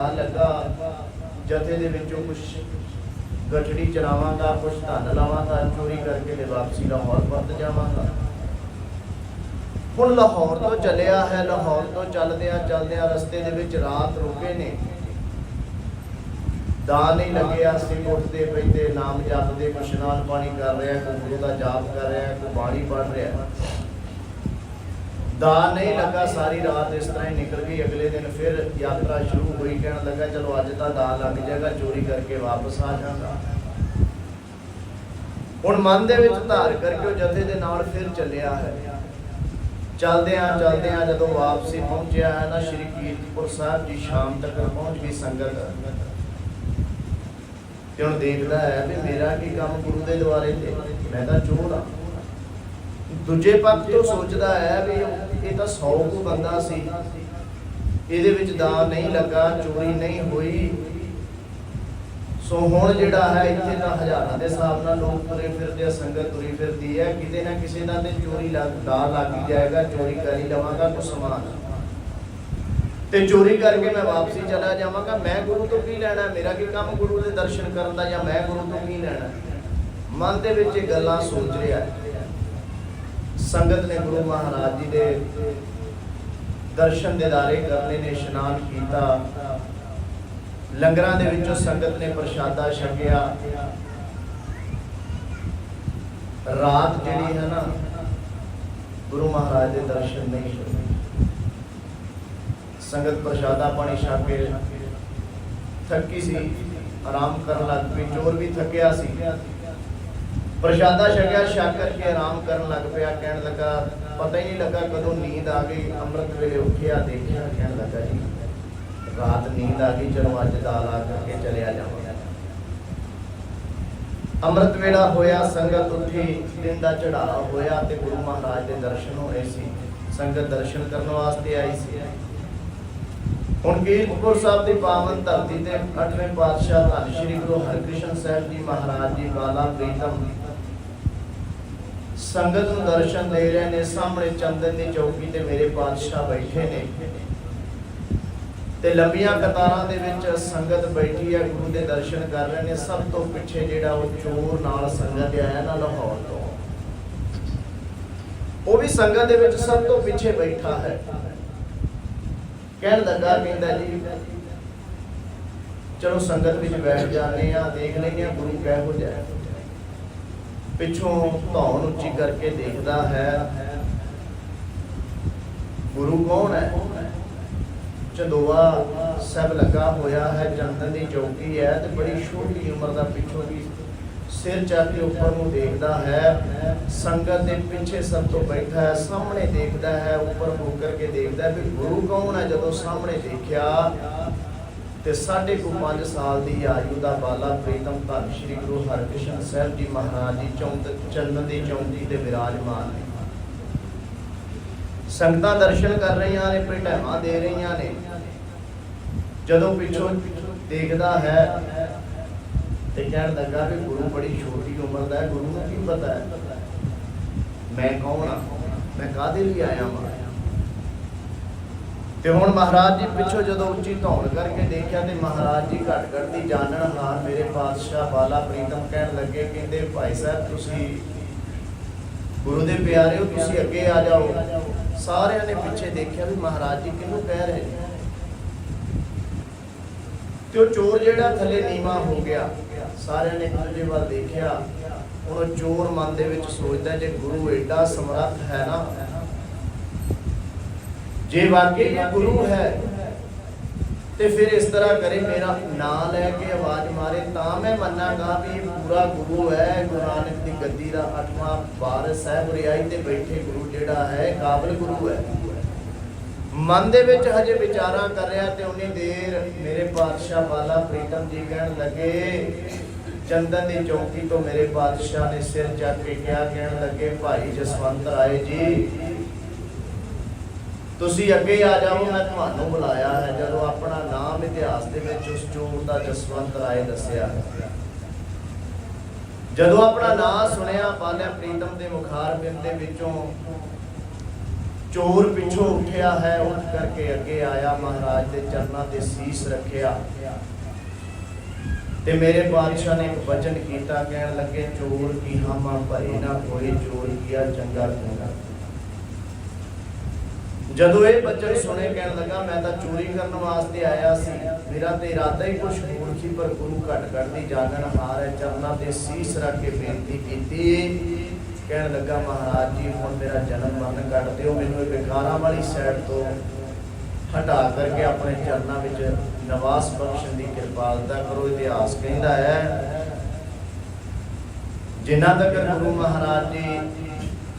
ਲੱਗਾ, ਜਥੇ ਦੇ ਵਿੱਚੋਂ ਕੁਝ ਗਠੜੀ ਚਲਾਵਾਂਗਾ ਕੁਝ ਧਨ ਲਾਵਾਂਗਾ, ਚੋਰੀ ਕਰਕੇ ਤੇ ਵਾਪਸੀ ਲਾਹੌਰ ਪਰਤ ਜਾਵਾਂਗਾ। ਹੁਣ ਲਾਹੌਰ ਤੋਂ ਚੱਲਿਆ ਹੈ, ਲਾਹੌਰ ਤੋਂ ਚੱਲਦਿਆਂ ਚੱਲਦਿਆਂ ਰਸਤੇ ਦੇ ਵਿੱਚ ਰਾਤ ਰੁਕੇ ਨੇ। ਦਾ ਨਹੀਂ ਲੱਗਿਆ ਸਿੰਘ ਉੱਠਦੇ ਬੈਠੇ ਨਾਮ ਜਪਦੇ ਕੁਛ ਇਸ਼ਨਾਨ ਪਾਣੀ ਕਰ ਰਿਹਾ ਕੋਈ ਗੁਰੂ ਦਾ ਜਾਪ ਕਰ ਰਿਹਾ ਕੋਈ ਬਾਣੀ ਪੜ੍ਹ ਰਿਹਾ। ਦਾ ਨਹੀਂ ਲੱਗਾ, ਸਾਰੀ ਰਾਤ ਇਸ ਤਰ੍ਹਾਂ ਹੀ ਨਿਕਲ ਗਈ। ਅਗਲੇ ਦਿਨ ਫਿਰ ਯਾਤਰਾ ਸ਼ੁਰੂ ਹੋਈ, ਕਹਿਣ ਲੱਗਾ, ਚਲੋ, ਅੱਜ ਤਾਂ ਦਾ ਲੱਗ ਜਾਏਗਾ, ਚੋਰੀ ਕਰਕੇ ਵਾਪਸ ਆ ਜਾਵਾਂਗਾ। ਹੁਣ ਮਨ ਦੇ ਵਿੱਚ ਧਾਰ ਕਰਕੇ ਉਹ ਜਥੇ ਦੇ ਨਾਲ ਫਿਰ ਚੱਲਿਆ ਹੈ। ਚਲਦਿਆਂ ਚਲਦਿਆਂ ਜਦੋਂ ਵਾਪਸੀ ਪਹੁੰਚਿਆ ਹੈ ਨਾ, ਸ਼੍ਰੀ ਕੀਰਤਪੁਰ ਸਾਹਿਬ ਜੀ ਸ਼ਾਮ ਤੱਕ ਪਹੁੰਚ ਗਈ ਸੰਗਤ। ਤੇ ਹੁਣ ਦੇਖਦਾ ਹੈ ਵੀ ਮੇਰਾ ਕੀ ਕੰਮ ਗੁਰੂ ਦੇ ਦੁਆਰੇ ਤੇ? ਮੈਂ ਤਾਂ ਚੋਰ ਆ ਦੂਜੇ ਪੱਖ ਤੋਂ ਸੋਚਦਾ ਹੈ ਵੀ ਇਹ ਤਾਂ 100 ਕੋ ਬੰਦਾ ਸੀ। ਇਹਦੇ ਵਿੱਚ ਦਾ ਨਹੀਂ ਲੱਗਾ, ਚੋਰੀ ਨਹੀਂ ਹੋਈ। ਸੋ ਹੁਣ ਜਿਹੜਾ ਹੈ, ਇੱਥੇ ਤਾਂ ਹਜ਼ਾਰਾਂ ਦੇ ਹਿਸਾਬ ਨਾਲ ਲੋਕ ਤੁਰੇ ਫਿਰਦੇ ਆ, ਸੰਗਤ ਤੁਰੀ ਫਿਰਦੀ ਹੈ। ਕਿਤੇ ਨਾ ਕਿਸੇ ਦਾ ਤੇ ਚੋਰੀ ਲੱਗ ਦਾ ਲੱਗ ਹੀ ਜਾਏਗਾ। ਚੋਰੀ ਕਰ ਹੀ ਲਵਾਂਗਾ, ਕੁਛ ਸਮਾਨ। ਤੇ ਚੋਰੀ ਕਰਕੇ ਮੈਂ ਵਾਪਸੀ ਚਲਾ ਜਾਵਾਂਗਾ। ਮੈਂ ਗੁਰੂ ਤੋਂ ਕੀ ਲੈਣਾ? ਮੇਰਾ ਕੀ ਕੰਮ ਗੁਰੂ ਦੇ ਦਰਸ਼ਨ ਕਰਨ ਦਾ ਜਾਂ ਮੈਂ ਗੁਰੂ ਤੋਂ ਕੀ ਲੈਣਾ? ਮਨ ਦੇ ਵਿੱਚ ਇਹ ਗੱਲਾਂ ਸੋਚ ਰਿਹਾ ਹੈ। ਸੰਗਤ ਨੇ ਗੁਰੂ ਮਹਾਰਾਜ ਜੀ ਦੇ ਦਰਸ਼ਨ ਦੇਦਾਰੇ ਕਰਨੇ ਨੇ ਇਸ਼ਨਾਨ ਕੀਤਾ। ਲੰਗਰਾਂ ਦੇ ਵਿੱਚੋਂ ਸੰਗਤ ਨੇ ਪ੍ਰਸ਼ਾਦਾ ਛਕਿਆ। ਰਾਤ ਜਿਹੜੀ ਹੈ ਨਾ, ਗੁਰੂ ਮਹਾਰਾਜ ਦੇ ਦਰਸ਼ਨ ਨਹੀਂ ਹੋਏ ਸੰਗਤ ਪ੍ਰਸ਼ਾਦਾ ਪਾਣੀ ਛਕ ਕੇ ਥੱਕੀ ਸੀ, ਆਰਾਮ ਕਰਨ ਲੱਗ ਪਈ, ਚੋਰ ਵੀ ਥੱਕਿਆ ਸੀ। ਪ੍ਰਸ਼ਾਦਾ ਛਕਿਆ ਛਕ ਕਰਕੇ ਆਰਾਮ ਕਰਨ ਲੱਗ ਪਿਆ, ਕਹਿਣ ਲੱਗਾ, ਪਤਾ ਹੀ ਨਹੀਂ ਲੱਗਾ ਕਦੋਂ ਨੀਂਦ ਆ ਗਈ, ਅੰਮ੍ਰਿਤ ਵੇਲੇ ਉੱਠਿਆ ਦੇਖਿਆ, ਕਹਿਣ ਲੱਗਾ ਜੀ, ਰਾਤ ਨੀਂਦ ਆ ਗਈ ਚਲੋ ਅੱਜ ਦਾਲ ਆ ਕਰਕੇ ਚਲਿਆ ਜਾਵਾਂਗਾ। ਅੰਮ੍ਰਿਤ ਵੇਲਾ ਹੋਇਆ, ਸੰਗਤ ਉੱਠੀ, ਦਿਨ ਦਾ ਚੜਾਅ ਹੋਇਆ ਤੇ ਗੁਰੂ ਮਹਾਰਾਜ ਦੇ ਦਰਸ਼ਨ ਹੋਏ ਸੀ। ਸੰਗਤ ਦਰਸ਼ਨ ਕਰਨ ਵਾਸਤੇ ਆਈ ਸੀ। ਹੁਣ ਕੀਰਤਪੁਰ ਸਾਹਿਬ ਦੀ ਪਾਵਨ ਧਰਤੀ ਤੇ 8ਵੇਂ ਪਾਤਸ਼ਾਹ ਧੰਨ ਸ਼੍ਰੀ ਗੁਰੂ ਹਰਿਕ੍ਰਿਸ਼ਨ ਸਾਹਿਬ ਜੀ ਮਹਾਰਾਜ ਜੀ ਬਾਲਾ ਪ੍ਰੀਤਮ ਸੰਗਤ ਨੂੰ ਦਰਸ਼ਨ ਦੇ ਰਹੇ ਨੇ, ਸਾਹਮਣੇ ਚੰਦਨ ਦੀ ਚੌਕੀ ਤੇ ਮੇਰੇ ਪਾਤਸ਼ਾਹ ਬੈਠੇ ਨੇ। ਤੇ ਲੰਬੀਆਂ ਕਤਾਰਾਂ ਦੇ ਵਿੱਚ ਸੰਗਤ ਬੈਠੀ ਹੈ ਗੁਰੂ ਦੇ ਦਰਸ਼ਨ ਕਰ ਰਹੇ ਨੇ। ਸਭ ਤੋਂ ਪਿੱਛੇ ਜਿਹੜਾ ਉਹ ਚੋਰ ਨਾਲ ਸੰਗਤ ਆਇਆ ਨਾ ਲਾਹੌਰ ਤੋਂ। ਉਹ ਵੀ ਸੰਗਤ ਦੇ ਵਿੱਚ ਸਭ ਤੋਂ ਪਿੱਛੇ ਬੈਠਾ ਹੈ। ਕਹਿਣ ਲੱਗਾ ਕਹਿੰਦਾ ਜੀ, ਚਲੋ ਸੰਗਤ ਵਿੱਚ ਬੈਠ ਜਾਂਦੇ ਆ, ਦੇਖ ਲੈਂਦੇ ਆ, ਗੁਰੂ ਕਿਹੋ ਜਿਹਾ ਹੈ। ਪਿੱਛੋਂ ਧੌਣ ਉੱਚੀ ਕਰਕੇ ਦੇਖਦਾ ਹੈ। ਗੁਰੂ ਕੌਣ ਹੈ? ਚੰਦੋਆ ਸਭ ਲੱਗਾ ਹੋਇਆ ਹੈ ਚੰਦਨ ਦੀ ਚੌਕੀ ਹੈ ਤੇ ਬੜੀ ਛੋਟੀ ਉਮਰ ਦਾ ਪਿੱਛੋਂ ਦੀ ਸਿਰ ਚੱਕ ਕੇ ਉੱਪਰ ਨੂੰ ਦੇਖਦਾ ਹੈ। ਸੰਗਤ ਦੇ ਪਿੱਛੇ ਸਭ ਤੋਂ ਬੈਠਾ ਹੈ, ਸਾਹਮਣੇ ਦੇਖਦਾ ਹੈ, ਉੱਪਰ ਹੋ ਕਰਕੇ ਦੇਖਦਾ ਹੈ ਵੀ ਗੁਰੂ ਕੌਣ ਹੈ? ਜਦੋਂ ਸਾਹਮਣੇ ਦੇਖਿਆ ਤੇ ਸਾਢੇ ਕੁ 5 ਸਾਲ ਦੀ ਆਯੂ ਦਾ ਬਾਲਾ ਪ੍ਰੀਤਮ ਧੰਨ ਸ਼੍ਰੀ ਗੁਰੂ ਹਰਿਕ੍ਰਿਸ਼ਨ ਸਾਹਿਬ ਜੀ ਮਹਾਰਾਜ ਜੀ ਚੌਂਦ ਚੰਦਨ ਦੀ ਚੌਂਦੀ ਤੇ ਵਿਰਾਜਮਾਨ ਨੇ। ਸੰਗਤਾਂ ਦਰਸ਼ਨ ਕਰ ਰਹੀਆਂ ਨੇ ਭਟਾਵਾਂ ਦੇ ਰਹੀਆਂ ਨੇ। ਜਦੋਂ ਪਿੱਛੋਂ ਦੇਖਦਾ ਹੈ ਤੇ ਕਹਿਣ ਲੱਗਾ ਵੀ ਗੁਰੂ ਬੜੀ ਛੋਟੀ ਉਮਰ ਦਾ ਹੈ, ਗੁਰੂ ਨੂੰ ਕੀ ਪਤਾ ਹੈ? ਮੈਂ ਕੌਣ ਆ? ਮੈਂ ਕਾਹਦੇ ਲਈ ਆਇਆ ਹਾਂ ਤੇ ਹੁਣ ਮਹਾਰਾਜ ਜੀ ਪਿੱਛੋਂ ਜਦੋਂ ਉੱਚੀ ਧੌਣ ਕਰਕੇ ਦੇਖਿਆ ਤੇ ਮਹਾਰਾਜ ਜੀ ਘਟ ਘਟ ਦੀ ਜਾਣਨ ਹਾਰ ਮੇਰੇ ਪਾਤਸ਼ਾਹ ਬਾਲਾ ਪ੍ਰੀਤਮ ਕਹਿਣ ਲੱਗੇ, ਕਹਿੰਦੇ, ਭਾਈ ਸਾਹਿਬ, ਤੁਸੀਂ ਗੁਰੂ ਦੇ ਪਿਆਰੇ ਹੋ ਤੁਸੀਂ ਅੱਗੇ ਆ ਜਾਓ। ਸਾਰਿਆਂ ਨੇ ਪਿੱਛੇ ਦੇਖਿਆ ਵੀ ਮਹਾਰਾਜ ਜੀ ਕਿਹਨੂੰ ਕਹਿ ਰਹੇ ਨੇ। ਤੇ ਉਹ ਚੋਰ ਜਿਹੜਾ ਥੱਲੇ ਨੀਵਾ ਹੋ ਗਿਆ, ਸਾਰਿਆਂ ਨੇ ਦੂਜੇ ਵੱਲ ਦੇਖਿਆ। ਹੁਣ ਉਹ ਚੋਰ ਮਨ ਦੇ ਵਿੱਚ ਸੋਚਦਾ, ਜੇ ਗੁਰੂ ਐਡਾ ਸਮਰੱਥ ਹੈ ਨਾ ਜੇ ਵਾਕਈ ਗੁਰੂ ਹੈ, ਤੇ ਫਿਰ ਇਸ ਤਰ੍ਹਾਂ ਕਰੇ, ਮੇਰਾ ਨਾਂ ਲੈ ਕੇ ਆਵਾਜ਼ ਮਾਰੇ, ਤਾਂ ਮੈਂ ਮੰਨਾਂਗਾ ਵੀ ਇਹ ਪੂਰਾ ਗੁਰੂ ਹੈ। ਗੁਰੂ ਨਾਨਕ ਦੀ ਗੱਦੀ ਦਾ ਅੱਠਵਾਂ ਵਾਰਿਸ ਹੈ ਰਿਆਈ ਤੇ ਬੈਠੇ ਗੁਰੂ ਜਿਹੜਾ ਹੈ ਕਾਬਲ ਗੁਰੂ ਹੈ। ਮਨ ਦੇ ਵਿੱਚ ਹਜੇ ਵਿਚਾਰਾਂ ਕਰ ਰਿਹਾ ਤੇ ਉਨੀ ਦੇਰ ਮੇਰੇ ਪਾਤਸ਼ਾਹ ਵਾਲਾ ਪ੍ਰੀਤਮ ਜੀ ਕਹਿਣ ਲੱਗੇ, ਚੰਦਨ ਦੀ ਚੌਕੀ ਤੋਂ ਮੇਰੇ ਪਾਤਸ਼ਾਹ ਨੇ ਸਿਰ ਚੱਕ ਕੇ ਕਿਹਾ, ਕਹਿਣ ਲੱਗੇ, ਭਾਈ ਜਸਵੰਤ ਰਾਏ ਜੀ ਤੁਸੀਂ ਅੱਗੇ ਆ ਜਾਓ। ਮੈਂ ਤੁਹਾਨੂੰ ਬੁਲਾਇਆ ਹੈ, ਜਦੋਂ ਆਪਣਾ ਨਾਮ ਇਤਿਹਾਸ ਦੇ ਵਿੱਚ ਉਸ ਚੋਰ ਦਾ ਜਸਵੰਤ ਰਾਏ ਦੱਸਿਆ। ਜਦੋਂ ਆਪਣਾ ਨਾਮ ਸੁਣਿਆ ਬਾਲਿਆ ਪ੍ਰੀਤਮ ਦੇ ਮੁਖਾਰ ਬਿੰਦ ਦੇ ਵਿੱਚੋਂ ਚੋਰ ਪਿੱਛੋਂ ਉੱਠਿਆ ਹੈ, ਉੱਠ ਕਰਕੇ ਅੱਗੇ ਆਇਆ, ਮਹਾਰਾਜ ਦੇ ਚਰਨਾਂ ਤੇ ਸੀਸ ਰੱਖਿਆ। ਤੇ ਮੇਰੇ ਬਾਦਸ਼ਾਹ ਨੇ ਇੱਕ ਵਚਨ ਕੀਤਾ, ਕਹਿਣ ਲੱਗੇ, ਚੋਰ ਕੀ ਹਾਮਾ ਭਰੇ ਨਾ ਕੋਈ ਚੋਰ ਕੀਆ ਚੰਗਾ ਚੰਗਾ ਜਦੋਂ ਇਹ ਬੱਚੇ ਸੁਣੇ ਕਹਿਣ ਲੱਗਾ, ਮੈਂ ਤਾਂ ਚੋਰੀ ਕਰਨ ਵਾਸਤੇ ਆਇਆ ਸੀ। ਮੇਰਾ ਤੇ ਇਰਾਦਾ ਹੀ ਕੁਛ ਹੋਰ ਸੀ, ਪਰ ਗੁਰੂ ਘਟ ਘਟ ਦੀ ਜਾਗਣ ਹਾਰ ਹੈ ਚਰਨਾਂ ਤੇ ਸੀਸ ਰੱਖ ਕੇ ਬੇਨਤੀ ਕੀਤੀ। ਕਹਿਣ ਲੱਗਾ, ਮਹਾਰਾਜ ਜੀ, ਹੁਣ ਮੇਰਾ ਜਨਮ ਮਰਨ ਕੱਢ ਦਿਓ, ਮੈਨੂੰ ਇਹ ਵਿਕਾਰਾਂ ਵਾਲੀ ਸਾਈਡ ਤੋਂ ਹਟਾ ਕਰਕੇ ਆਪਣੇ ਚਰਨਾਂ ਵਿੱਚ ਨਿਵਾਸ ਬਖਸ਼ਣ ਦੀ ਕਿਰਪਾਲਤਾ ਕਰੋ, ਇਤਿਹਾਸ ਕਹਿੰਦਾ ਹੈ। ਜਿਨ੍ਹਾਂ ਤੱਕ ਗੁਰੂ ਮਹਾਰਾਜ ਜੀ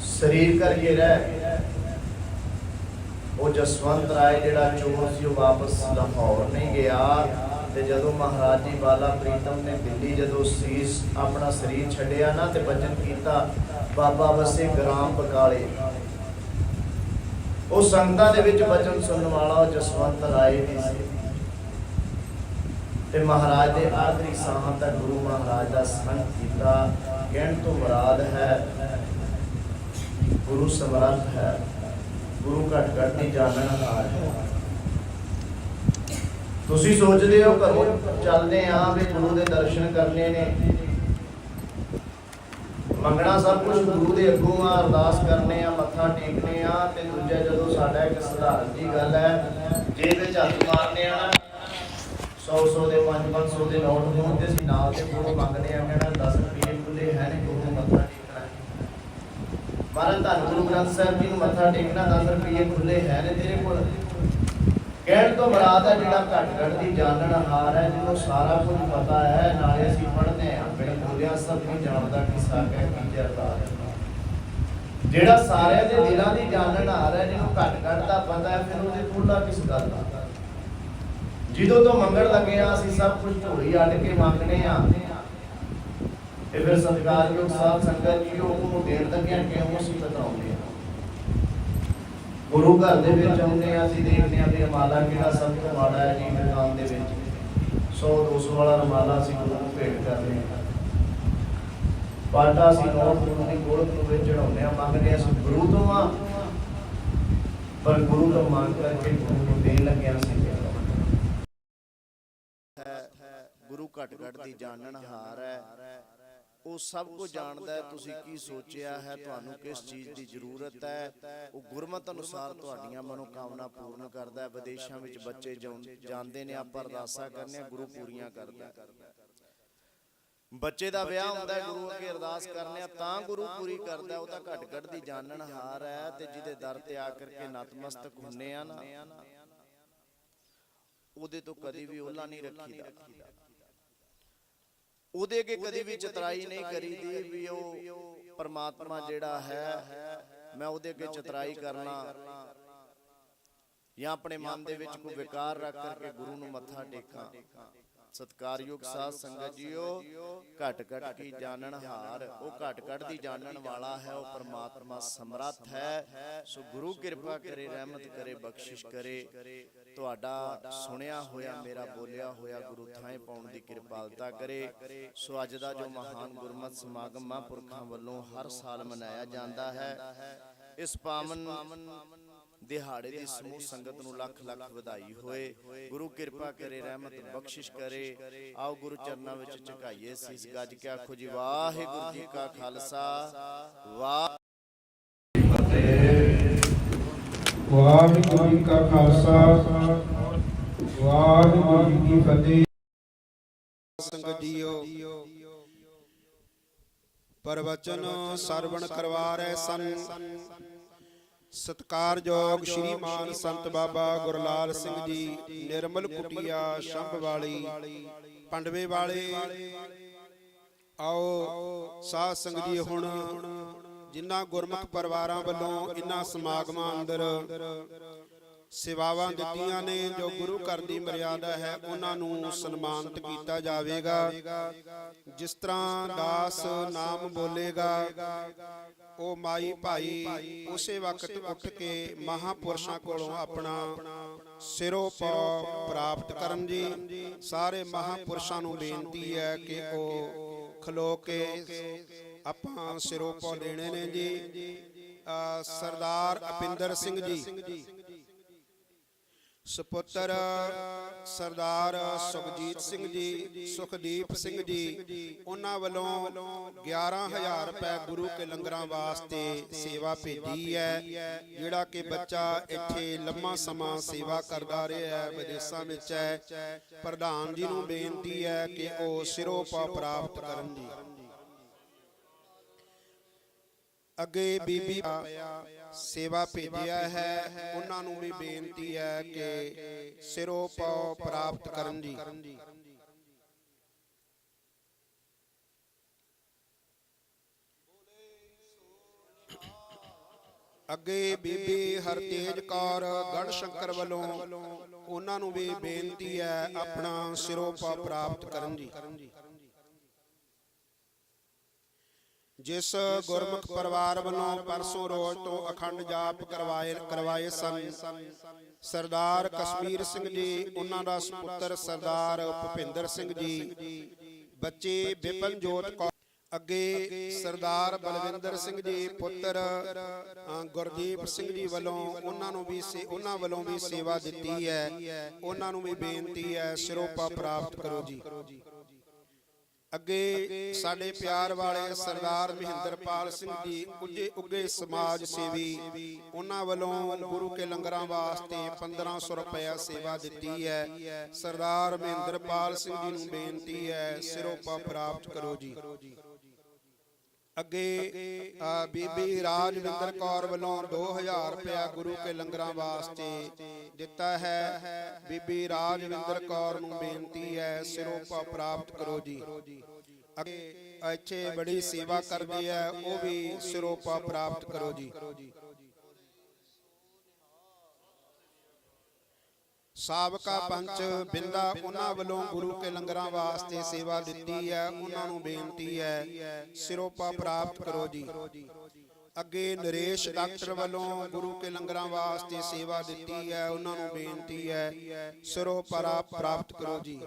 ਸਰੀਰ ਕਰਕੇ ਰਹਿ ਉਹ ਜਸਵੰਤ ਰਾਏ ਜਿਹੜਾ ਚੋਰ ਸੀ, ਉਹ ਵਾਪਸ ਲਾਹੌਰ ਨਹੀਂ ਗਿਆ। ਤੇ ਜਦੋਂ ਮਹਾਰਾਜ ਜੀ ਬਾਲਾ ਪ੍ਰੀਤਮ ਨੇ ਦਿੱਲੀ ਜਦੋਂ ਸੀਸ ਆਪਣਾ ਸਰੀਰ ਛੱਡਿਆ ਨਾ ਤੇ ਬਚਨ ਕੀਤਾ, ਬਾਬਾ ਵਸੇ ਗ੍ਰਾਮ ਬਕਾਲੇ ਉਹ ਸੰਗਤਾਂ ਦੇ ਵਿੱਚ ਬਚਨ ਸੁਣਨ ਵਾਲਾ ਉਹ ਜਸਵੰਤ ਰਾਏ ਵੀ ਸੀ। ਤੇ ਮਹਾਰਾਜ ਦੇ ਆਖਰੀ ਸਾਹਾਂ ਤੱਕ ਗੁਰੂ ਮਹਾਰਾਜ ਦਾ ਸੰਗ ਕੀਤਾ। ਕਹਿਣ ਤੋਂ ਮੁਰਾਦ ਹੈ, ਗੁਰੂ ਸਮਰੱਥ ਹੈ। ਗੁਰੂ ਘਟ ਘਟ ਦੀ ਜਾਣਨ ਹਾਰ ਤੁਸੀਂ ਸੋਚਦੇ ਹੋ ਘਰੋਂ ਚੱਲਦੇ ਆ ਵੀ ਗੁਰੂ ਦੇ ਦਰਸ਼ਨ ਕਰਨੇ ਨੇ। ਮੰਗਣਾ ਸਭ ਕੁਝ ਗੁਰੂ ਦੇ ਅੱਗੋਂ ਆ, ਅਰਦਾਸ ਕਰਨੇ ਆ, ਮੱਥਾ ਟੇਕਨੇ ਆ ਤੇ ਦੂਜਾ ਜਦੋਂ ਸਾਡਾ ਇੱਕ ਸਧਾਰਨ ਦੀ ਗੱਲ ਹੈ ਜੇ ਵਿੱਚ ਹੱਥ ਮਾਰਨੇ ਆ ਨਾ 100 100 ਦੇ 5 500 ਦੇ ਨੋਟ ਹੋਣ ਤੇ ਅਸੀਂ ਨਾਲ ਦੇ ਕੋਲੋਂ ਮੰਗਦੇ ਆ, ਕਹਿਣਾ 10 ਰੁਪਏ ਖੁੱਲੇ ਹੈ ਨੇ ਗੁਰੂ ਮੱਥਾ ਮਹਾਰਾਜ ਧੰਨ ਗੁਰੂ ਗ੍ਰੰਥ ਸਾਹਿਬ ਜੀ ਨੂੰ ਮੱਥਾ ਟੇਕਣਾ 10 ਰੁਪਏ ਖੁੱਲੇ ਹੈ ਨੇ ਤੇਰੇ ਕੋਲ। ਕਹਿਣ ਤੋਂ ਮੁਰਾਦ ਹੈ ਜਿਹੜਾ ਘਟ ਘਟ ਦੀ ਜਾਣਨ ਹਾਰ ਹੈ, ਜਿਹਨੂੰ ਸਾਰਾ ਕੁਝ ਪਤਾ ਹੈ, ਨਾਲੇ ਅਸੀਂ ਪੜ੍ਹਦੇ ਆ ਬਿਨ ਬੋਲਿਆ ਸਭ ਕੁਝ ਜਾਣਦਾ ਕਿਸਾ ਕਹਿ ਕੀ ਜਰਦਾ ਹੈ। ਜਿਹੜਾ ਸਾਰਿਆਂ ਦੇ ਦਿਲਾਂ ਦੀ ਜਾਣਨ ਹਾਰ ਹੈ, ਜਿਹਨੂੰ ਘਟ ਘਟ ਦਾ ਪਤਾ ਹੈ, ਫਿਰ ਉਹਦੇ ਥੋੜਾ ਕਿਸ ਗੱਲ ਦਾ? ਜਦੋਂ ਤੋਂ ਮੰਗਣ ਲੱਗੇ ਆ ਅਸੀਂ ਸਭ ਕੁਝ ਝੋਲੀ ਅੱਡ ਕੇ ਮੰਗਨੇ ਆ ਤੇ ਫਿਰ ਸਤਿਕਾਰਯੋਗ ਸਾਧ ਸੰਗਤ ਜੀ, ਉਹ ਦੇਣ ਲੱਗਿਆ ਕਿਉਂ ਅਸੀਂ ਬਤਾਉਂਦੇ ਆ। ਗੁਰੂ ਘਰ ਦੇ ਵਿੱਚ ਆਉਂਦੇ ਆ, ਅਸੀਂ ਦੇਖਦੇ ਆ ਵੀ ਰਮਾਲਾ ਕਿਹੜਾ ਸਭ ਤੋਂ ਮਾੜਾ ਹੈ ਜੀ ਦੁਕਾਨ ਦੇ ਵਿੱਚ। 100 200 ਵਾਲਾ ਰਮਾਲਾ ਅਸੀਂ ਗੁਰੂ ਨੂੰ ਭੇਟ ਕਰਦੇ ਆ। ਪਾਟਾ ਅਸੀਂ ਨੋਟ ਗੁਰੂ ਦੀ ਗੋਲਕ ਨੂੰ ਵਿੱਚ ਚੜਾਉਂਦੇ ਆ, ਮੰਗਦੇ ਆ ਗੁਰੂ ਤੋਂ ਆ। ਪਰ ਗੁਰੂ ਤੋਂ ਮੰਗ ਕਰਕੇ ਗੁਰੂ ਨੂੰ ਦੇਣ ਲੱਗਿਆ ਅਸੀਂ। ਗੁਰੂ ਘਟ ਘਟ ਦੀ ਜਾਣਨ ਹਾਰ ਹੈ। ਉਹ ਸਭ ਕੁਝ ਜਾਣਦਾ ਹੈ ਤੁਸੀਂ ਕੀ ਸੋਚਿਆ ਹੈ ਤੁਹਾਨੂੰ ਕਿਸ ਚੀਜ਼ ਦੀ ਜ਼ਰੂਰਤ ਹੈ? ਉਹ ਗੁਰਮਤ ਅਨੁਸਾਰ ਤੁਹਾਡੀਆਂ ਮਨੋਕਾਮਨਾ ਪੂਰਨ ਕਰਦਾ ਹੈ ਵਿਦੇਸ਼ਾਂ ਵਿੱਚ ਬੱਚੇ ਜਾਂਦੇ ਨੇ ਆਪਾਂ ਅਰਦਾਸਾਂ ਕਰਨੇ ਆ ਗੁਰੂ ਪੂਰੀਆਂ ਕਰਦਾ ਹੈ। ਬੱਚੇ ਦਾ ਵਿਆਹ ਹੁੰਦਾ ਹੈ ਗੁਰੂ ਅੱਗੇ ਅਰਦਾਸ ਕਰਨੇ ਆ ਤਾਂ ਗੁਰੂ ਪੂਰੀ ਕਰਦਾ ਉਹ ਤਾਂ ਘਟ ਘਟ ਦੀ ਜਾਣਨ ਹਾਰ ਹੈ ਤੇ ਜਿਹਦੇ ਦਰ ਤੇ ਆ ਕਰਕੇ ਨਤਮਸਤਕ ਹੁੰਨੇ ਆ ਨਾ ਉਹਦੇ ਤੋਂ ਕਦੀ ਵੀ ਓਲਾ ਨਹੀਂ ਰੱਖੀਦਾ। ਉਹਦੇ ਅੱਗੇ ਕਦੀ ਵੀ ਚਤਰਾਈ ਨਹੀਂ ਕਰੀਦੀ ਵੀ ਉਹ ਪਰਮਾਤਮਾ ਜਿਹੜਾ ਹੈ ਮੈਂ ਉਹਦੇ ਅੱਗੇ ਚਤਰਾਈ ਕਰਨਾ। ਜਾਂ ਆਪਣੇ ਮਨ ਦੇ ਵਿੱਚ ਕੋਈ ਵਿਕਾਰ ਰੱਖ ਕਰਕੇ ਗੁਰੂ ਨੂੰ ਮੱਥਾ ਟੇਕਾਂ। ਸਤਕਾਰਯੋਗ ਸਾਧ ਸੰਗਤ ਜੀਓ ਘਟ ਘਟ ਕੀ ਜਾਣਨ ਹਾਰ ਉਹ ਘਟ ਘਟ ਦੀ ਜਾਣਨ ਵਾਲਾ ਹੈ ਉਹ ਪਰਮਾਤਮਾ ਸਮਰੱਥ ਹੈ। ਸੋ ਗੁਰੂ ਕਿਰਪਾ ਕਰੇ ਰਹਿਮਤ ਕਰੇ ਬਖਸ਼ਿਸ਼ ਕਰੇ। ਤੁਹਾਡਾ ਸੁਣਿਆ ਹੋਇਆ ਮੇਰਾ ਬੋਲਿਆ ਹੋਇਆ ਗੁਰੂ ਥਾਂ ਪਾਉਣ ਦੀ ਕਿਰਪਾਲਤਾ ਕਰੇ। ਸੋ ਅੱਜ ਦਾ ਜੋ ਮਹਾਨ ਗੁਰਮਤਿ ਸਮਾਗਮ ਮਹਾਂਪੁਰਖਾਂ ਵੱਲੋਂ ਹਰ ਸਾਲ ਮਨਾਇਆ ਜਾਂਦਾ ਹੈ। ਇਸ ਪਾਵਨ ਦਿਹਾੜੇ ਦੀ ਸਮੂਹ ਸੰਗਤ ਨੂੰ ਲੱਖ ਲੱਖ ਵਧਾਈ ਹੋਏ। ਗੁਰੂ ਕਿਰਪਾ ਕਰੇ ਰਹਿਮਤ ਬਖਸ਼ਿਸ਼ ਕਰੇ। ਆਓ ਗੁਰੂ ਚਰਨਾਂ ਵਿੱਚ ਝੁਕਾਈਏ ਸੀਸ ਗੱਜ ਕੇ ਆਖੋ ਜੀ ਵਾਹਿਗੁਰੂ ਜੀ ਕਾ ਖਾਲਸਾ। ਵਾਹ ਵਾਹਿਗੁਰੂ ਜੀ ਕਾ ਖਾਲਸਾ ਵਾਹਿਗੁਰੂ ਜੀ ਕੀ ਫਤਿਹ। ਸੰਗਤ ਜੀਓ ਪਰਵਚਨ ਸਰਵਣ ਕਰਵਾ ਰਹੇ ਸਨ। ਸਤਕਾਰਯੋਗ ਸ਼੍ਰੀਮਾਨ ਸੰਤ ਬਾਬਾ ਗੁਰਲਾਲ ਸਿੰਘ ਜੀ ਨਿਰਮਲ ਕੁਟਿਆ ਸ਼ੰਭ ਵਾਲੀ। ਪੰਡਵੇ ਵਾਲੇ। ਆਓ ਸਾਧ ਸੰਗਤ ਜੀ ਹੁਣ ਜਿਨ੍ਹਾਂ ਗੁਰਮੁਖ ਪਰਿਵਾਰਾਂ ਵੱਲੋਂ ਇਨ੍ਹਾਂ ਸਮਾਗਮਾਂ ਅੰਦਰ ਸੇਵਾਵਾਂ ਦਿੱਤੀਆਂ ਨੇ ਜੋ ਗੁਰੂ ਘਰ ਦੀ ਮਰਿਆਦਾ ਹੈ ਉਹਨਾਂ ਨੂੰ ਸਨਮਾਨਿਤ ਕੀਤਾ ਜਾਵੇਗਾ। ਜਿਸ ਤਰ੍ਹਾਂ ਦਾਸ ਨਾਮ ਬੋਲੇਗਾ ਉਹ ਮਾਈ ਭਾਈ ਉਸੇ ਵਕਤ ਉੱਠ ਕੇ ਮਹਾਪੁਰਸ਼ਾਂ ਕੋਲੋਂ ਆਪਣਾ ਸਿਰੋਂ ਪਾਉ ਪ੍ਰਾਪਤ ਕਰਨ ਜੀ। ਸਾਰੇ ਮਹਾਪੁਰਸ਼ਾਂ ਨੂੰ ਬੇਨਤੀ ਹੈ ਕਿ ਉਹ ਖਲੋ ਕੇ ਆਪਾਂ ਸਿਰੋਂ ਪਾਉ ਲੈਣੇ ਨੇ ਜੀ। ਸਰਦਾਰ ਅਪਿੰਦਰ ਸਿੰਘ ਜੀ। ਸੁਪੁੱਤਰ ਸਰਦਾਰ ਸੁਖਜੀਤ ਸਿੰਘ ਜੀ, ਸੁਖਦੀਪ ਸਿੰਘ ਜੀ, ਉਹਨਾਂ ਵੱਲੋਂ 11000 ਰੁਪਏ ਗੁਰੂ ਕੇ ਲੰਗਰਾਂ ਵਾਸਤੇ ਸੇਵਾ ਭੇਜੀ ਹੈ, ਜਿਹੜਾ ਕਿ ਬੱਚਾ ਇੱਥੇ ਲੰਮਾ ਸਮਾਂ ਸੇਵਾ ਕਰਦਾ ਰਿਹਾ ਹੈ, ਵਿਦੇਸ਼ਾਂ ਵਿੱਚ ਹੈ। ਪ੍ਰਧਾਨ ਜੀ ਨੂੰ ਬੇਨਤੀ ਹੈ ਕਿ ਉਹ ਸਿਰੋਪਾ ਪ੍ਰਾਪਤ ਕਰਨ ਜੀ। ਅੱਗੇ ਬੀਬੀ ਸੇਵਾ ਭੇਜਿਆ ਹੈ ਉਹਨਾਂ ਨੂੰ ਵੀ ਬੇਨਤੀ ਹੈ ਕਿ ਸਿਰੋਂ ਪਾਉ ਪ੍ਰਾਪਤ ਕਰਨ ਜੀ। ਅੱਗੇ ਬੀਬੀ ਹਰਤੇਜ ਕੌਰ ਗੜ ਸ਼ੰਕਰ ਵੱਲੋਂ ਉਹਨਾਂ ਨੂੰ ਵੀ ਬੇਨਤੀ ਹੈ ਆਪਣਾ ਸਿਰੋਂ ਪਾ ਪ੍ਰਾਪਤ ਕਰਨ ਜੀ। ਜਿਸ ਗੁਰਮੁਖ ਪਰਿਵਾਰ ਵੱਲੋਂ ਪਰਸੋਂ ਰੋਜ਼ ਤੋਂ ਅਖੰਡ ਜਾਪ ਕਰਵਾਏ ਕਰਵਾਏ ਸਨ। ਸਰਦਾਰ ਕਸ਼ਮੀਰ ਸਿੰਘ ਜੀ ਉਹਨਾਂ ਦਾ ਸੁਪੁੱਤਰ ਸਰਦਾਰ ਭੁਪਿੰਦਰ ਸਿੰਘ ਜੀ। ਬੱਚੇ ਵਿਪਨ ਜੋਤ ਕੌਰ ਅੱਗੇ ਸਰਦਾਰ ਬਲਵਿੰਦਰ ਸਿੰਘ ਜੀ ਪੁੱਤਰ ਗੁਰਦੀਪ ਸਿੰਘ ਜੀ ਵੱਲੋਂ ਉਹਨਾਂ ਨੂੰ ਵੀ ਸੇ- ਉਹਨਾਂ ਵੱਲੋਂ ਵੀ ਸੇਵਾ ਦਿੱਤੀ ਹੈ। ਉਹਨਾਂ ਨੂੰ ਵੀ ਬੇਨਤੀ ਹੈ ਸਿਰੋਪਾ ਪ੍ਰਾਪਤ ਕਰੋ ਜੀ। ਅੱਗੇ ਸਾਡੇ ਪਿਆਰ ਵਾਲੇ ਸਰਦਾਰ ਮਹਿੰਦਰਪਾਲ ਸਿੰਘ ਜੀ ਉੱਗੇ ਉੱਗੇ ਸਮਾਜ ਸੇਵੀ ਉਹਨਾਂ ਵੱਲੋਂ ਗੁਰੂ ਕੇ ਲੰਗਰਾਂ ਵਾਸਤੇ 1500 ਰੁਪਇਆ ਸੇਵਾ ਦਿੱਤੀ ਹੈ। ਸਰਦਾਰ ਮਹਿੰਦਰਪਾਲ ਸਿੰਘ ਜੀ ਨੂੰ ਬੇਨਤੀ ਹੈ ਸਿਰੋਪਾ ਪ੍ਰਾਪਤ ਕਰੋ ਜੀ। ਅੱਗੇ ਬੀਬੀ ਰਾਜਵਿੰਦਰ ਕੌਰ ਵੱਲੋਂ 2000 ਰੁਪਇਆ ਗੁਰੂ ਕੇ ਲੰਗਰਾਂ ਵਾਸਤੇ ਦਿੱਤਾ ਹੈ। ਬੀਬੀ ਰਾਜਵਿੰਦਰ ਕੌਰ ਨੂੰ ਬੇਨਤੀ ਹੈ ਸਿਰੋਪਾ ਪ੍ਰਾਪਤ ਕਰੋ ਜੀ। ਅੱਗੇ ਇੱਥੇ ਬੜੀ ਸੇਵਾ ਕਰਦੇ ਹੈ ਉਹ ਵੀ ਸਿਰੋਪਾ ਪ੍ਰਾਪਤ ਕਰੋ ਜੀ। ਸਾਬਕਾ ਪੰਚ ਬਿੰਦਾ ਉਹਨਾਂ ਵੱਲੋਂ ਗੁਰੂ ਕੇ ਲੰਗਰਾਂ ਵਾਸਤੇ ਸੇਵਾ ਦਿੱਤੀ ਹੈ ਉਹਨਾਂ ਨੂੰ ਬੇਨਤੀ ਹੈ ਸਿਰੋਪਾ ਪ੍ਰਾਪਤ ਕਰੋ ਜੀ। ਅੱਗੇ ਨਰੇਸ਼ ਡਾਕਟਰ ਵੱਲੋਂ ਗੁਰੂ ਕੇ ਲੰਗਰਾਂ ਵਾਸਤੇ ਸੇਵਾ ਦਿੱਤੀ ਹੈ ਉਹਨਾਂ ਨੂੰ ਬੇਨਤੀ ਹੈ ਸਿਰੋਪਾ ਪ੍ਰਾਪਤ ਕਰੋ ਜੀ।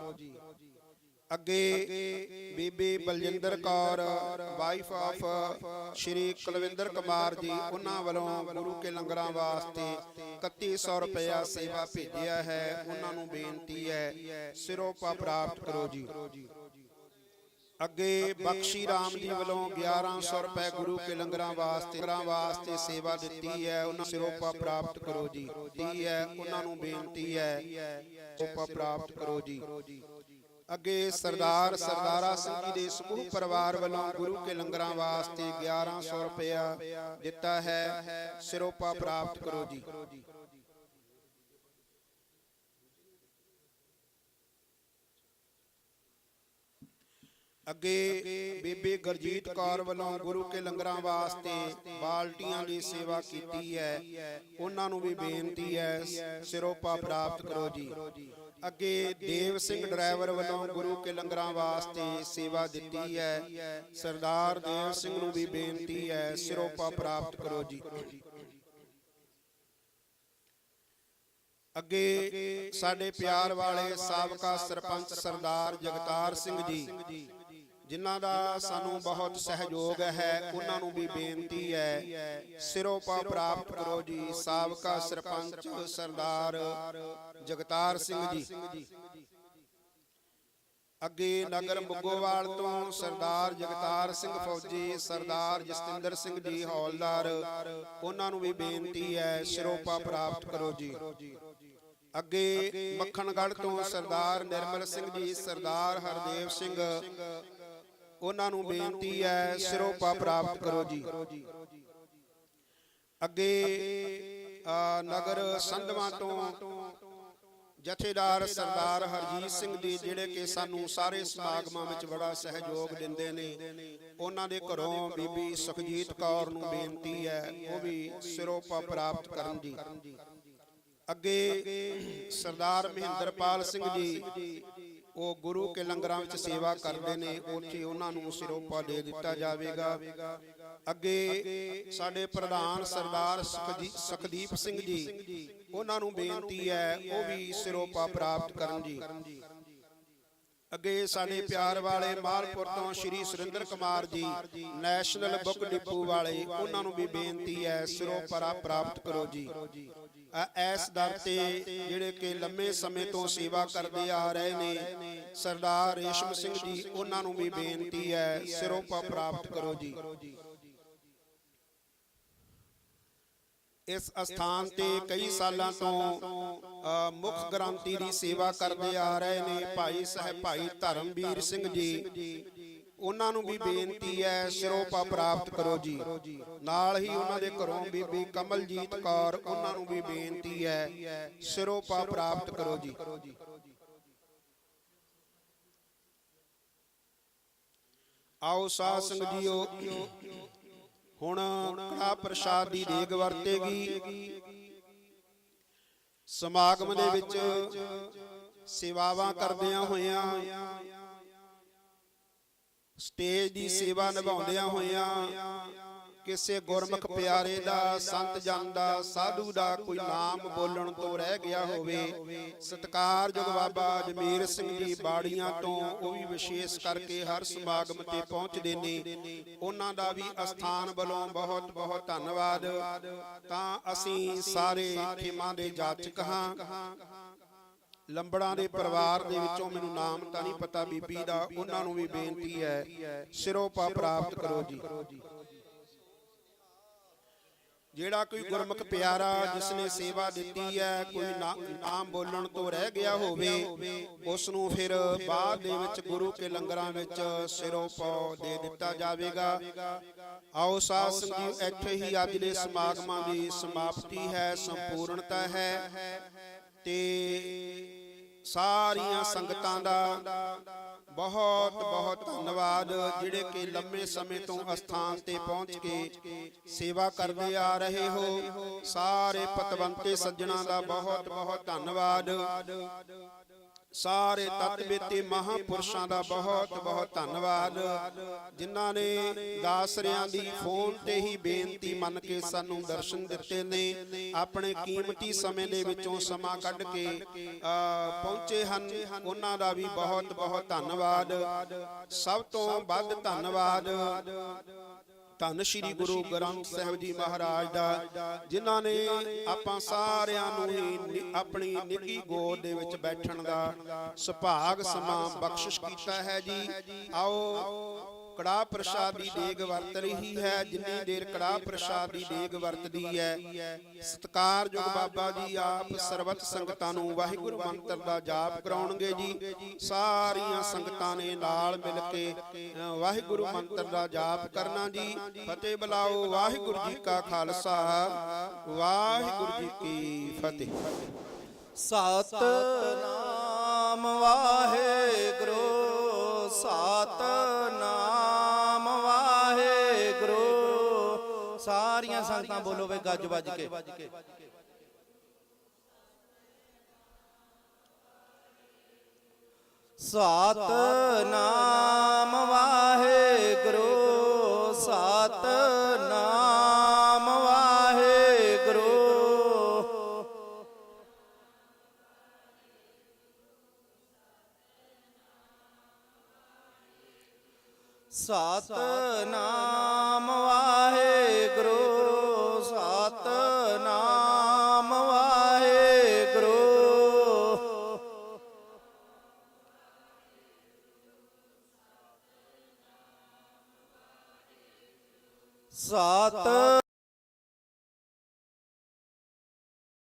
ਅੱਗੇ ਬੀਬੀ ਬਲਜਿੰਦਰ ਕੌਰ ਵਾਈਫ ਆਫ ਸ਼੍ਰੀ ਕੁਲਵਿੰਦਰ ਕੁਮਾਰ ਜੀ ਉਹਨਾਂ ਵੱਲੋਂ ਗੁਰੂ ਕੇ ਲੰਗਰਾਂ ਵਾਸਤੇ 3100 ਰੁਪਇਆ ਸੇਵਾ ਭੇਜਿਆ ਹੈ ਉਹਨਾਂ ਨੂੰ ਬੇਨਤੀ ਹੈ ਸਿਰੋਪਾ ਪ੍ਰਾਪਤ ਕਰੋ ਜੀ। ਅੱਗੇ ਬਖਸ਼ੀ ਰਾਮ ਜੀ ਵੱਲੋਂ 1100 ਰੁਪਏ ਗੁਰੂ ਕੇ ਲੰਗਰਾਂ ਵਾਸਤੇ ਲੰਗਰਾਂ ਵਾਸਤੇ ਸੇਵਾ ਦਿੱਤੀ ਹੈ ਉਹਨਾਂ ਸਿਰੋਪਾ ਪ੍ਰਾਪਤ ਕਰੋ ਜੀ। ਦੀ ਹੈ ਉਹਨਾਂ ਨੂੰ ਬੇਨਤੀ ਹੈ ਸਿਰੋਪਾ ਪ੍ਰਾਪਤ ਕਰੋ ਜੀ। ਅੱਗੇ ਸਰਦਾਰ ਸਰਦਾਰਾ ਸਿੰਘ ਜੀ ਦੇ ਸਮੂਹ ਪਰਿਵਾਰ ਵੱਲੋਂ ਗੁਰੂ ਕੇ ਲੰਗਰਾਂ ਵਾਸਤੇ 1100 ਰੁਪਇਆ ਦਿੱਤਾ ਹੈ ਸਿਰੋਪਾ ਪ੍ਰਾਪਤ ਕਰੋ ਜੀ। ਅੱਗੇ ਬੇਬੇ ਗੁਰਜੀਤ ਕੌਰ ਵੱਲੋਂ ਗੁਰੂ ਕੇ ਲੰਗਰਾਂ ਵਾਸਤੇ ਬਾਲਟੀਆਂ ਦੀ ਸੇਵਾ ਕੀਤੀ ਹੈ। ਉਹਨਾਂ ਨੂੰ ਵੀ ਬੇਨਤੀ ਹੈ, ਸਿਰੋਪਾ ਪ੍ਰਾਪਤ ਕਰੋ ਜੀ। ਅੱਗੇ ਦੇਵ ਸਿੰਘ ਡਰਾਈਵਰ ਵੱਲੋਂ ਗੁਰੂ ਕੇ ਲੰਗਰਾਂ ਵਾਸਤੇ ਸੇਵਾ ਦਿੱਤੀ ਹੈ। ਸਰਦਾਰ ਦੇਵ ਸਿੰਘ ਨੂੰ ਵੀ ਬੇਨਤੀ ਹੈ, ਸਿਰੋਪਾ ਪ੍ਰਾਪਤ ਕਰੋ ਜੀ। ਅੱਗੇ ਸਾਡੇ ਪਿਆਰ ਵਾਲੇ ਸਾਬਕਾ ਸਰਪੰਚ ਸਰਦਾਰ ਜਗਤਾਰ ਸਿੰਘ ਜੀ ਜਿਨ੍ਹਾਂ ਦਾ ਸਾਨੂੰ ਬਹੁਤ ਸਹਿਯੋਗ ਹੈ ਉਹਨਾਂ ਨੂੰ ਵੀ ਬੇਨਤੀ ਹੈ ਸਿਰੋਪਾ ਪ੍ਰਾਪਤ ਕਰੋ ਜੀ ਸਾਬਕਾ ਸਰਪੰਚ ਸਰਦਾਰ ਜਗਤਾਰ ਸਿੰਘ ਜੀ। ਅੱਗੇ ਨਗਰ ਮੁੱਗੋਵਾਲ ਤੋਂ ਸਰਦਾਰ ਜਗਤਾਰ ਸਿੰਘ ਫੌਜੀ ਸਰਦਾਰ ਜਸਤਿੰਦਰ ਸਿੰਘ ਜੀ ਹੌਲਦਾਰ ਉਹਨਾਂ ਨੂੰ ਵੀ ਬੇਨਤੀ ਹੈ ਸਿਰੋਪਾ ਪ੍ਰਾਪਤ ਕਰੋ ਜੀ। ਅੱਗੇ ਮੱਖਣਗੜ੍ਹ ਤੋਂ ਸਰਦਾਰ ਨਿਰਮਲ ਸਿੰਘ ਜੀ ਸਰਦਾਰ ਹਰਦੇਵ ਸਿੰਘ ਉਹਨਾਂ ਨੂੰ ਬੇਨਤੀ ਹੈ ਸਿਰੋਪਾ ਪ੍ਰਾਪਤ ਕਰੋ ਜੀ। ਅੱਗੇ ਨਗਰ ਸੰਧਵਾਂ ਤੋਂ ਜਥੇਦਾਰ ਸਰਦਾਰ ਹਰਜੀਤ ਸਿੰਘ ਜੀ ਜਿਹੜੇ ਕਿ ਸਾਨੂੰ ਸਾਰੇ ਸਮਾਗਮਾਂ ਵਿੱਚ ਬੜਾ ਸਹਿਯੋਗ ਦਿੰਦੇ ਨੇ। ਉਹਨਾਂ ਦੇ ਘਰੋਂ ਬੀਬੀ ਸੁਖਜੀਤ ਕੌਰ ਨੂੰ ਬੇਨਤੀ ਹੈ ਉਹ ਵੀ ਸਿਰੋਪਾ ਪ੍ਰਾਪਤ ਕਰਨ ਜੀ। ਅੱਗੇ ਸਰਦਾਰ ਮਹਿੰਦਰਪਾਲ ਸਿੰਘ ਜੀ ਉਹ ਗੁਰੂ ਕੇ ਲੰਗਰਾਂ ਵਿੱਚ ਸੇਵਾ ਕਰਦੇ ਨੇ ਉੱਥੇ ਉਹਨਾਂ ਨੂੰ ਸਿਰੋਪਾ ਦੇ ਦਿੱਤਾ ਜਾਵੇਗਾ। ਅੱਗੇ ਸਾਡੇ ਪ੍ਰਧਾਨ ਸਰਦਾਰ ਸੁਖਦੀਪ ਸਿੰਘ ਜੀ। ਉਹਨਾਂ ਨੂੰ ਬੇਨਤੀ ਹੈ ਉਹ ਵੀ ਸਿਰੋਪਾ ਪ੍ਰਾਪਤ ਕਰਨ ਜੀ। ਅੱਗੇ ਸਾਡੇ ਪਿਆਰ ਵਾਲੇ ਮਾਲਪੁਰ ਤੋਂ ਸ਼੍ਰੀ Surinder Kumar ji national book depot ਵਾਲੇ ਉਹਨਾਂ ਨੂੰ ਵੀ ਬੇਨਤੀ ਹੈ ਸਿਰੋਂ ਪਰਾ ਪ੍ਰਾਪਤ ਕਰੋ ਜੀ। ਐਸ ਦਰ ਤੇ ਜਿਹੜੇ ਕਿ ਲੰਮੇ ਸਮੇਂ ਤੋਂ ਸੇਵਾ ਕਰਦੇ ਆ ਰਹੇ ਨੇ, ਸਰਦਾਰ ਰੇਸ਼ਮ ਸਿੰਘ ਜੀ, ਉਹਨਾਂ ਨੂੰ ਵੀ ਬੇਨਤੀ ਹੈ ਸਿਰੋਂ ਪ੍ਰਾਪਤ ਕਰੋ ਜੀ। ਇਸ ਅਸਥਾਨ ਤੇ ਕਈ ਸਾਲਾਂ ਤੋਂ ਮੁੱਖ ਗ੍ਰੰਥੀ ਦੀ ਸੇਵਾ ਕਰਦੇ ਆ ਰਹੇ ਨੇ, ਭਾਈ ਸਾਹਿਬ ਭਾਈ ਧਰਮਵੀਰ ਸਿੰਘ ਜੀ। ਉਹਨਾਂ ਨੂੰ ਵੀ ਬੇਨਤੀ ਹੈ ਸਿਰੋਪਾ ਪ੍ਰਾਪਤ ਕਰੋ ਜੀ। ਨਾਲ ਹੀ ਉਹਨਾਂ ਦੇ ਘਰੋਂ ਬੀਬੀ ਕਮਲਜੀਤ ਕੌਰ ਉਹਨਾਂ ਨੂੰ ਵੀ ਬੇਨਤੀ ਹੈ ਸਿਰੋਪਾ ਪ੍ਰਾਪਤ ਕਰੋ ਜੀ। ਆਓ ਸਾਧ ਸੰਗ ਜੀਓ ਹੁਣ ਕੜਾ ਪ੍ਰਸ਼ਾਦ ਦੀ ਦੇਗ ਵਰਤੇਗੀ। ਸਮਾਗਮ ਦੇ ਵਿੱਚ ਸੇਵਾਵਾਂ ਕਰਦਿਆਂ ਹੋਇਆਂ ਸਟੇਜ ਦੀ ਸੇਵਾ ਨਿਭਾਉਂਦਿਆਂ ਹੋਇਆਂ ਕਿਸੇ ਗੁਰਮੁਖ ਪਿਆਰੇ ਦਾ ਸੰਤ ਜਨ ਦਾ ਸਾਧੂ ਦਾ ਕੋਈ ਨਾਮ ਬੋਲਣ ਤੋਂ ਰਹਿ ਗਿਆ ਹੋਵੇ। ਸਤਿਕਾਰਯੋਗ ਬਾਬਾ ਜਮੀਰ ਸਿੰਘ ਜੀ ਬਾੜੀਆਂ ਤੋਂ ਉਹ ਵੀ ਵਿਸ਼ੇਸ਼ ਕਰਕੇ ਹਰ ਸਮਾਗਮ ਤੇ ਪਹੁੰਚਦੇ ਨੇ। ਉਹਨਾਂ ਦਾ ਵੀ ਅਸਥਾਨ ਵੱਲੋਂ ਬਹੁਤ ਬਹੁਤ ਧੰਨਵਾਦ। ਤਾਂ ਅਸੀਂ ਸਾਰੇ ਖੇਮਾਂ ਦੇ ਜਾਚਕ ਹਾਂ। ਲੰਬੜਾਂ ਦੇ ਪਰਿਵਾਰ ਦੇ ਵਿੱਚੋਂ ਮੈਨੂੰ ਨਾਮ ਤਾਂ ਨਹੀਂ ਪਤਾ ਬੀਬੀ ਦਾ ਉਹਨਾਂ ਨੂੰ ਵੀ ਬੇਨਤੀ ਹੈ ਸਿਰੋਪਾ ਪ੍ਰਾਪਤ ਕਰੋ ਜੀ। ਜਿਹੜਾ ਕੋਈ ਗੁਰਮੁਖ ਪਿਆਰਾ ਜਿਸ ਨੇ ਸੇਵਾ ਦਿੱਤੀ ਹੈ ਕੋਈ ਨਾਮ ਬੋਲਣ ਤੋਂ ਰਹਿ ਗਿਆ ਹੋਵੇ ਉਸ ਨੂੰ ਫਿਰ ਬਾਅਦ ਦੇ ਵਿੱਚ ਗੁਰੂ ਕੇ ਲੰਗਰਾਂ ਵਿੱਚ ਸਿਰੋਪਾ ਦੇ ਦਿੱਤਾ ਜਾਵੇਗਾ। ਆਓ ਸਾਧ ਸੰਗਤ ਇੱਥੇ ਹੀ ਅੱਜ ਦੇ ਸਮਾਗਮਾਂ ਦੀ ਸਮਾਪਤੀ ਹੈ। ਸੰਪੂਰਨਤਾ ਹੈ। ਤੇ ਸਾਰੀਆਂ ਸੰਗਤਾਂ ਦਾ ਬਹੁਤ ਬਹੁਤ ਧੰਨਵਾਦ ਜਿਹੜੇ ਕਿ ਲੰਮੇ ਸਮੇਂ ਤੋਂ ਅਸਥਾਨ ਤੇ ਪਹੁੰਚ ਕੇ ਸੇਵਾ ਕਰਦੇ ਆ ਰਹੇ ਹੋ। ਸਾਰੇ ਪਤਵੰਤੇ ਸੱਜਣਾ ਦਾ ਬਹੁਤ ਬਹੁਤ ਧੰਨਵਾਦ। ਸਾਰੇ ਤਤਵੇਤੇ ਮਹਾਪੁਰਸ਼ਾਂ ਦਾ ਬਹੁਤ ਬਹੁਤ ਧੰਨਵਾਦ। ਜਿਨ੍ਹਾਂ ਨੇ ਦਾਸਰਿਆਂ ਦੀ ਫੋਨ ਤੇ ਹੀ ਬੇਨਤੀ ਮੰਨ ਕੇ ਸਾਨੂੰ ਦਰਸ਼ਨ ਦਿੱਤੇ ਨੇ। ਆਪਣੇ ਕੀਮਤੀ ਸਮੇਂ ਦੇ ਵਿੱਚੋਂ ਸਮਾਂ ਕੱਢ ਕੇ ਪਹੁੰਚੇ ਹਨ। ਉਹਨਾਂ ਦਾ ਵੀ ਬਹੁਤ ਬਹੁਤ ਧੰਨਵਾਦ। ਸਭ ਤੋਂ ਵੱਧ ਧੰਨਵਾਦ। ਧੰਨ ਸ਼੍ਰੀ ਗੁਰੂ ਗ੍ਰੰਥ ਸਾਹਿਬ ਜੀ ਮਹਾਰਾਜ ਦਾ ਜਿਨ੍ਹਾਂ ਨੇ ਆਪਾਂ ਸਾਰਿਆਂ ਨੂੰ ਹੀ ਆਪਣੀ ਨਿੱਗੀ ਗੋਦ ਦੇ ਵਿੱਚ ਬੈਠਣ ਦਾ ਸੁਭਾਗ ਸਮਾਂ ਬਖਸ਼ਿਸ਼ ਕੀਤਾ ਹੈ ਜੀ। ਆਓ। ਕੜਾ ਪ੍ਰਸ਼ਾਦ ਦੀ ਦੇਗ ਵਰਤ ਰਹੀ ਹੈ ਜਿੰਨੀ ਦੇਰ ਕੜਾ ਪ੍ਰਸ਼ਾਦ ਦੀ ਦੇਗ ਵਰਤਦੀ ਹੈ। ਸਤਿਕਾਰਯੋਗ ਬਾਬਾ ਜੀ ਆਪ ਸਰਬਤ ਸੰਗਤਾਂ ਨੂੰ ਵਾਹਿਗੁਰੂ ਮੰਤਰ ਦਾ ਜਾਪ ਕਰਾਉਣਗੇ ਜੀ। ਸਾਰੀਆਂ ਸੰਗਤਾਂ ਨੇ ਨਾਲ ਮਿਲ ਕੇ ਵਾਹਿਗੁਰੂ ਮੰਤਰ ਦਾ ਜਾਪ ਕਰਨਾ ਜੀ। ਫਤਿਹ ਬੁਲਾਓ ਵਾਹਿਗੁਰੂ ਜੀ ਕਾ ਖਾਲਸਾ। ਵਾਹਿਗੁਰੂ ਜੀ ਕੀ ਫਤਿਹ। ਸਤਨਾਮ ਵਾਹਿਗੁਰੂ ਸਤਨਾਮ ਸੰਗਤਾਂ ਬੋਲੋ ਵੇ ਗੱਜ ਵੱਜ ਕੇ। ਸਤਨਾਮ ਵਾਹਿਗੁਰੂ ਸਤਨਾਮ ਵਾਹਿਗੁਰੂ। ਸਤਨਾਮ